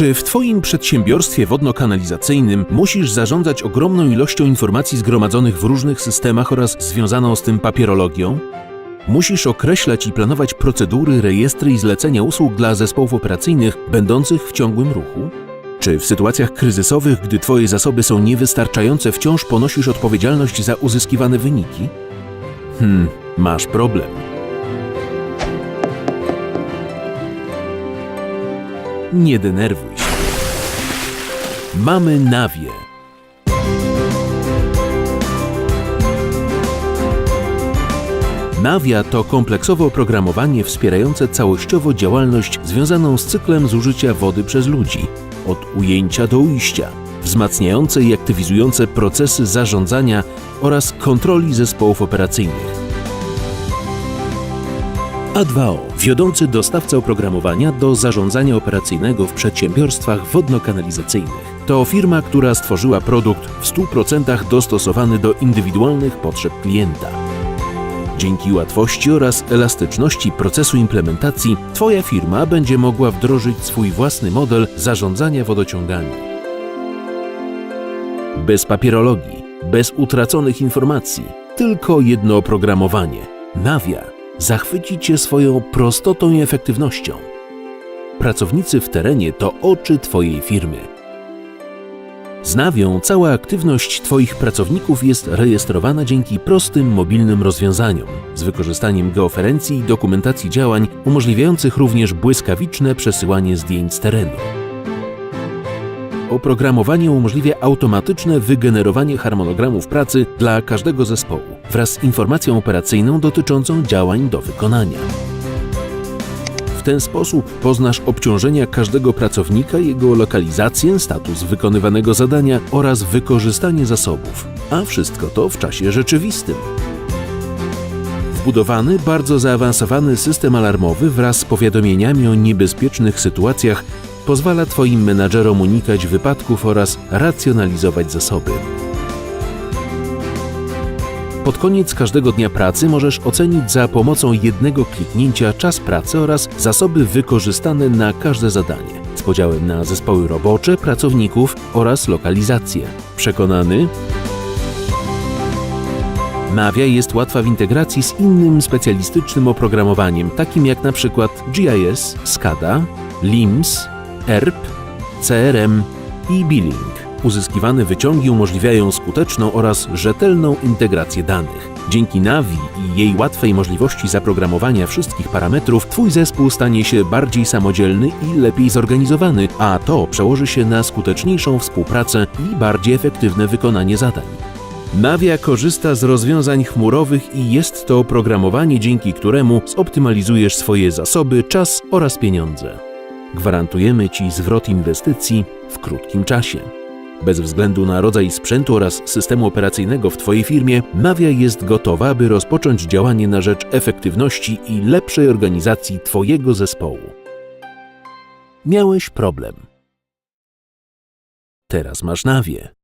Czy w Twoim przedsiębiorstwie wodno-kanalizacyjnym musisz zarządzać ogromną ilością informacji zgromadzonych w różnych systemach oraz związaną z tym papierologią? Musisz określać i planować procedury, rejestry i zlecenia usług dla zespołów operacyjnych będących w ciągłym ruchu? Czy w sytuacjach kryzysowych, gdy Twoje zasoby są niewystarczające, wciąż ponosisz odpowiedzialność za uzyskiwane wyniki? Hmm, masz problem. Nie denerwuj się. Mamy nawie. Navia to kompleksowe oprogramowanie wspierające całościowo działalność związaną z cyklem zużycia wody przez ludzi, od ujęcia do ujścia, wzmacniające i aktywizujące procesy zarządzania oraz kontroli zespołów operacyjnych. A2O, wiodący dostawca oprogramowania do zarządzania operacyjnego w przedsiębiorstwach wodno-kanalizacyjnych. To firma, która stworzyła produkt w 100% dostosowany do indywidualnych potrzeb klienta. Dzięki łatwości oraz elastyczności procesu implementacji, Twoja firma będzie mogła wdrożyć swój własny model zarządzania wodociągami. Bez papierologii, bez utraconych informacji, tylko jedno oprogramowanie. Navia zachwyci Cię swoją prostotą i efektywnością. Pracownicy w terenie to oczy Twojej firmy. Z Navią cała aktywność Twoich pracowników jest rejestrowana dzięki prostym mobilnym rozwiązaniom, z wykorzystaniem geoferencji i dokumentacji działań, umożliwiających również błyskawiczne przesyłanie zdjęć z terenu. Oprogramowanie umożliwia automatyczne wygenerowanie harmonogramów pracy dla każdego zespołu wraz z informacją operacyjną dotyczącą działań do wykonania. W ten sposób poznasz obciążenia każdego pracownika, jego lokalizację, status wykonywanego zadania oraz wykorzystanie zasobów, a wszystko to w czasie rzeczywistym. Wbudowany, bardzo zaawansowany system alarmowy wraz z powiadomieniami o niebezpiecznych sytuacjach pozwala Twoim menadżerom unikać wypadków oraz racjonalizować zasoby. Pod koniec każdego dnia pracy możesz ocenić za pomocą jednego kliknięcia czas pracy oraz zasoby wykorzystane na każde zadanie, z podziałem na zespoły robocze, pracowników oraz lokalizacje. Przekonany? Navia jest łatwa w integracji z innym specjalistycznym oprogramowaniem, takim jak przykład GIS, SCADA, LIMS, ERP, CRM i Billing. Uzyskiwane wyciągi umożliwiają skuteczną oraz rzetelną integrację danych. Dzięki Navi i jej łatwej możliwości zaprogramowania wszystkich parametrów, Twój zespół stanie się bardziej samodzielny i lepiej zorganizowany, a to przełoży się na skuteczniejszą współpracę i bardziej efektywne wykonanie zadań. Navia korzysta z rozwiązań chmurowych i jest to oprogramowanie, dzięki któremu zoptymalizujesz swoje zasoby, czas oraz pieniądze. Gwarantujemy Ci zwrot inwestycji w krótkim czasie. Bez względu na rodzaj sprzętu oraz systemu operacyjnego w Twojej firmie, Navia jest gotowa, aby rozpocząć działanie na rzecz efektywności i lepszej organizacji Twojego zespołu. Miałeś problem. Teraz masz Navię.